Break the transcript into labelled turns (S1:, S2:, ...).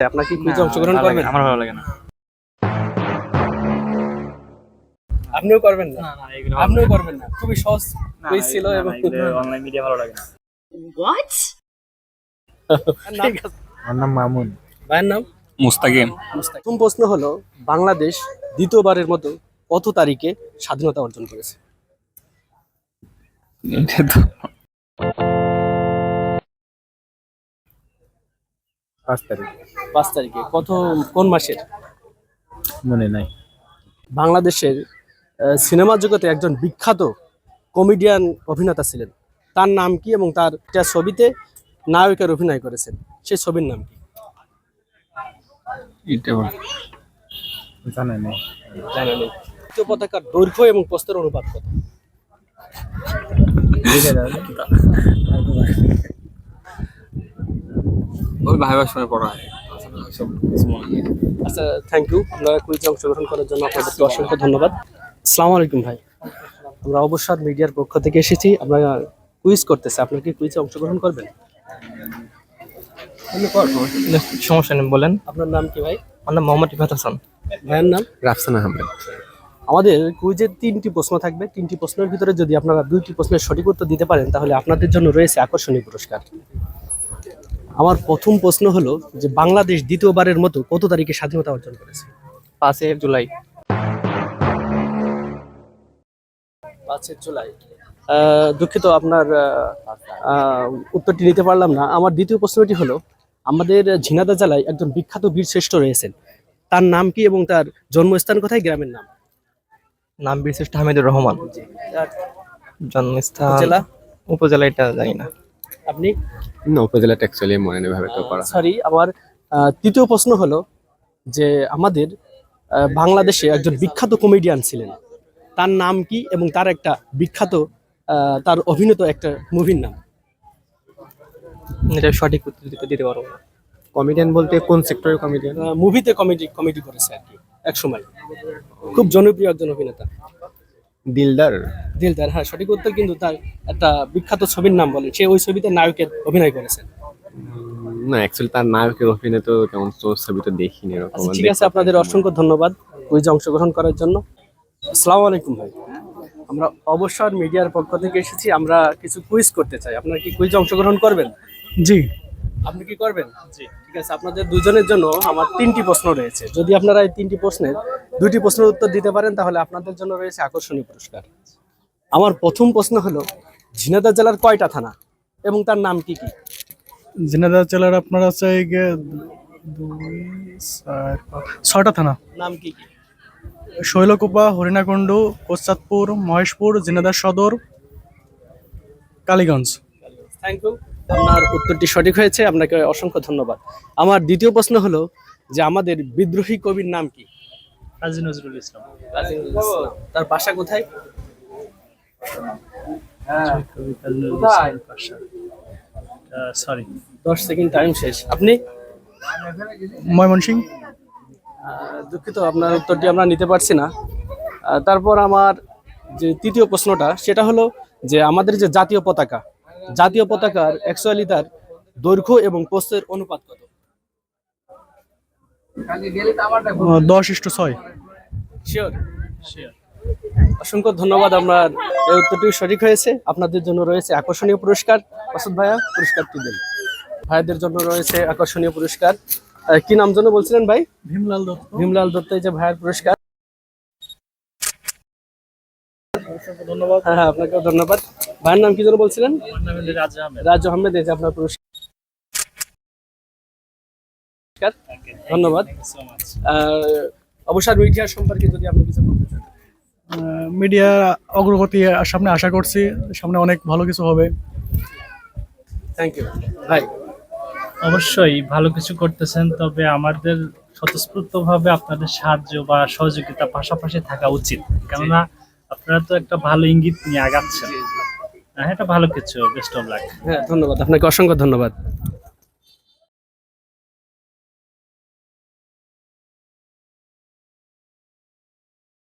S1: আপনার কি কুইজে অংশগ্রহণ করবেন?
S2: আমার ভালো লাগে না।
S1: আপনিও করবেন না?
S2: না না এগুলো
S1: আপনিও করবেন না? খুবই সহজ কুইজ ছিল এবং
S2: অনলাইন মিডিয়া ভালো লাগে না।
S1: আছে।
S3: আমার নাম মামুন।
S1: ভাইয়ের নাম?
S2: মুস্তাকিম।
S1: প্রথম প্রশ্ন হলো বাংলাদেশ দ্বিতীয়বারের মতো কত তারিখে স্বাধীনতা অর্জন করেছে?
S3: পাঁচ তারিখ।
S1: পাঁচ তারিখে। কত কোন মাসের?
S3: মনে নাই।
S1: বাংলাদেশের সিনেমা জগতে একজন বিখ্যাত কমেডিয়ান অভিনেতা ছিলেন। তার নাম কি এবং তার ছবিতে নায়কের অভিনয় করেছেন সেই ছবির নাম কি? জাতীয় পতাকার দৈর্ঘ্য এবং প্রস্তর অনুপাত কত?
S3: লিখে
S2: ওই ভাই ভাই সময় পড়া হয়। সব।
S1: আচ্ছা থ্যাংক ইউ আপনারা কুইজে অংশগ্রহণ করার জন্য আপনাদেরকে অসংখ্য ধন্যবাদ। আসসালামু আলাইকুম ভাই। আমরা অবসর মিডিয়ার পক্ষ থেকে এসেছি। আমরা কুইজ করতেছি। আপনার কি কুইজে অংশগ্রহণ করবেন?
S2: সমস্যা নেই বলেন।
S1: আপনার নাম কি ভাই?
S2: আমার নাম মোহাম্মদ ইফাত হাসান।
S1: ভাইয়ের নাম?
S3: রাফসান আহমেদ।
S1: আমাদের কুইজের তিনটি প্রশ্ন থাকবে। তিনটি প্রশ্নের ভিতরে যদি আপনারা দুইটি প্রশ্নের সঠিক উত্তর দিতে পারেন তাহলে আপনাদের জন্য রয়েছে আকর্ষণীয় পুরস্কার। আমার প্রথম প্রশ্ন হলো যে বাংলাদেশ দ্বিতীয়বারের মতো কত তারিখে স্বাধীনতা অর্জন করেছে?
S2: পাঁচই জুলাই।
S1: পাঁচই জুলাই। দুঃখিত আপনার উত্তরটি নিতে পারলাম না। আমার দ্বিতীয় প্রশ্নটি হলো আমাদের ঝিনাদা জেলায় একজন বিখ্যাত বীর শ্রেষ্ঠ রয়েছেন। তার নাম কি এবং তার জন্মস্থান কোথায়? গ্রামের নাম?
S2: নাম বিশিষ্ট হামিদুর রহমান। জন্মস্থান
S1: জেলা
S2: উপজেলা? এটা জানি না।
S1: আপনি?
S3: না উপজেলাটা অ্যাকচুয়ালি মনে নেই ভাবে তো করা।
S1: সরি আমার তৃতীয় প্রশ্ন হলো যে আমাদের বাংলাদেশে একজন বিখ্যাত কমেডিয়ান ছিলেন। তার নাম কি এবং তার একটা বিখ্যাত তার অভিনীত একটা মুভির নাম?
S2: এটা সঠিক উত্তর দিতে দিতে পারব না।
S3: কমেডিয়ান বলতে কোন সেক্টরের কমেডিয়ান
S1: মুভিতে কমেডি কমেডি করেছে আর কি এক সময়। খুব জনপ্রিয় একজন অভিনেতা।
S3: দিলদার?
S1: দিলদার হ্যাঁ সঠিক উত্তর কিন্তু তার একটা বিখ্যাত ছবির নাম বলেন সে ওই ছবিতে নায়কের অভিনয় করেছেন
S3: না অ্যাকচুয়ালি তার নায়কের অভিনয় তো তেমন তো ছবি তো দেখিনি এরকম।
S1: আচ্ছা ঠিক আছে আপনাদের অসংখ্য ধন্যবাদ কুইজে অংশগ্রহণ করার জন্য। আসসালামু আলাইকুম ভাই। আমরা অবসর মিডিয়ার পক্ষ থেকে এসেছি আমরা কিছু কুইজ করতে চাই। আপনারা কি কুইজে অংশগ্রহণ করবেন?
S4: জি।
S1: আপনি কি করবেন? জি। ঠিক আছে আপনাদের দুজনের জন্য আমার তিনটি প্রশ্ন রয়েছে। যদি আপনারা এই তিনটি প্রশ্নের দুইটি প্রশ্নের উত্তর দিতে পারেন তাহলে আপনাদের জন্য রয়েছে আকর্ষণীয় পুরস্কার। আমার প্রথম প্রশ্ন হলো ঝিনাইদহ জেলার কয়টা থানা এবং তার নাম কি কি?
S4: জিনাদা জেলার আপনার আছে এই যে দুই চার পাঁচ, ছয়টা থানা।
S1: নাম কি কি?
S4: শৈলকুপা হরিণাকুণ্ড কোচাতপুর মহেশপুর জিনাদার সদর কালীগঞ্জ।
S1: থ্যাংক ইউ আপনার উত্তরটি সঠিক হয়েছে আপনাকে অসংখ্য ধন্যবাদ। আমার দ্বিতীয় প্রশ্ন হলো যে আমাদের বিদ্রোহী কবির নাম কি?
S4: কাজী নজরুল ইসলাম।
S1: তার বাসা কোথায়?
S4: সরি
S1: দশ সেকেন্ড টাইম শেষ। আপনি?
S4: ময়মনসিং
S1: আহ, দুঃখিত আপনার উত্তরটি আমরা নিতে পারছি না। তারপর আমার যে তৃতীয় প্রশ্নটা সেটা হলো যে আমাদের যে জাতীয় পতাকা জাতীয় পতাকার অ্যাকচুয়ালি তার দৈর্ঘ্য এবং প্রস্থের অনুপাত কত?
S4: দশ ইস্টু ছয়।
S1: শিওর অসংখ্য ধন্যবাদ আপনার এই উত্তরটি সঠিক হয়েছে। আপনাদের জন্য রয়েছে আকর্ষণীয় পুরস্কার। মাসুদ ভাইয়া পুরস্কারটি দেন। ভাইদের জন্য রয়েছে আকর্ষণীয় পুরস্কার। কি নাম জন্য বলছিলেন ভাই?
S4: ভীমলাল দত্ত।
S1: ভীমলাল দত্ত এই যে ভাইয়ের পুরস্কার।
S4: ধন্যবাদ।
S1: হ্যাঁ হ্যাঁ আপনাকেও ধন্যবাদ। ভাইয়ের নাম কি যেন বলছিলেন? রাজা আহমেদ। এই যে আপনার পুরস্কার। ধন্যবাদ। আহ, অবসর মিডিয়া সম্পর্কে যদি আপনি কিছু বলতে চান।
S4: মিডিয়া অগ্রগতি সামনে আশা করছি সামনে অনেক ভালো কিছু হবে।
S1: থ্যাংক ইউ ভাই।
S5: অবশ্যই ভালো কিছু করতেছেন তবে আমাদের স্বতঃস্ফূর্তভাবে আপনাদের সাহায্য বা সহযোগিতা পাশাপাশি থাকা উচিত। কেননা আপনারা তো একটা ভালো ইঙ্গিত নিয়ে আগাচ্ছেন। হ্যাঁ এটা ভালো কিছু বেস্ট অফ লাক
S1: হ্যাঁ ধন্যবাদ। আপনাকে অসংখ্য ধন্যবাদ।